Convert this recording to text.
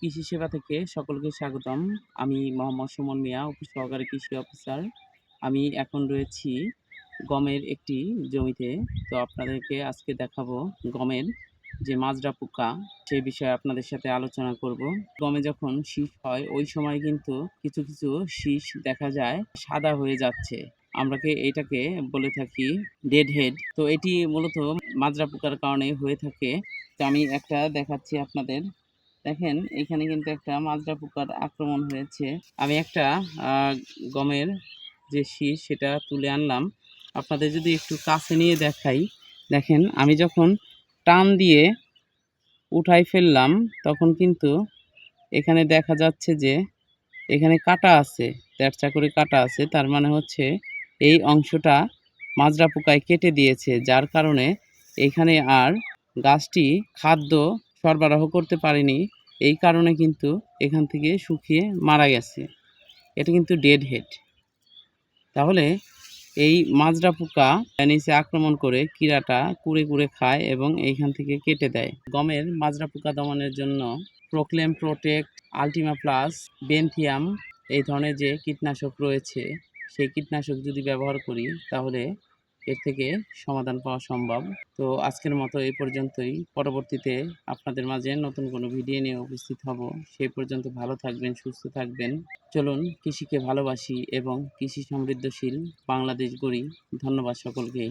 কৃষি সেবা থেকে সকলকে স্বাগতম। আমি মোহাম্মদ সুমন মিয়া উপসহকারী কৃষি অফিসার। আমি এখন রয়েছি গমের একটি জমিতে। তো আপনাদেরকে আজকে দেখাবো গমের যে মাজরা পোকা, সে বিষয়ে আপনাদের সাথে আলোচনা করব। গমে যখন শীষ হয়, ওই সময় কিন্তু কিছু কিছু শীষ দেখা যায়, সাদা হয়ে যাচ্ছে। আমরা কি এটাকে বলে থাকি ডেড হেড তো এটি মূলত মাজরা পোকার কারণে হয়ে থাকে। তো আমি একটা দেখাচ্ছি আপনাদের। দেখেন, এখানে কিন্তু একটা মাজরা পোকার আক্রমণ হয়েছে। আমি একটা গমের যে শীষ, সেটা তুলে আনলাম। আপনাদের যদি একটু কাছে নিয়ে দেখাই। দেখেন, আমি যখন টান দিয়ে উঠাই ফেললাম, তখন কিন্তু এখানে দেখা যাচ্ছে যে, এখানে কাটা আছে তেরচা করে কাটা আছে। তার মানে হচ্ছে, এই অংশটা মাজরা পোকায় কেটে দিয়েছে। যার কারণে এখানে আর গাছটি খাদ্য সরবরাহ করতে পারেনি। এই কারণে কিন্তু এখান থেকে শুকিয়ে মারা গেছে। এটা কিন্তু ডেড হেড তাহলে এই মাজরা পোকা নিচে আক্রমণ করে কীড়াটা কুড়ে কুড়ে খায় এবং এইখান থেকে কেটে দেয়। গমের মাজরা পোকা দমনের জন্য প্রোক্লেম প্রোটেক্ট আলটিমা প্লাস বেনথিয়াম এই ধরনের যে কীটনাশক রয়েছে, সেই কীটনাশক যদি ব্যবহার করি, তাহলে এর থেকে সমাধান পাওয়া সম্ভব। তো আজকের মতো এই পর্যন্তই। পরবর্তীতে আপনাদের মাঝে নতুন কোনো ভিডিও নিয়ে উপস্থিত হব। সেই পর্যন্ত ভালো থাকবেন, সুস্থ থাকবেন। চলুন কৃষিকে ভালোবাসি এবং কৃষি সমৃদ্ধশীল বাংলাদেশ গড়ি। ধন্যবাদ সকলকে।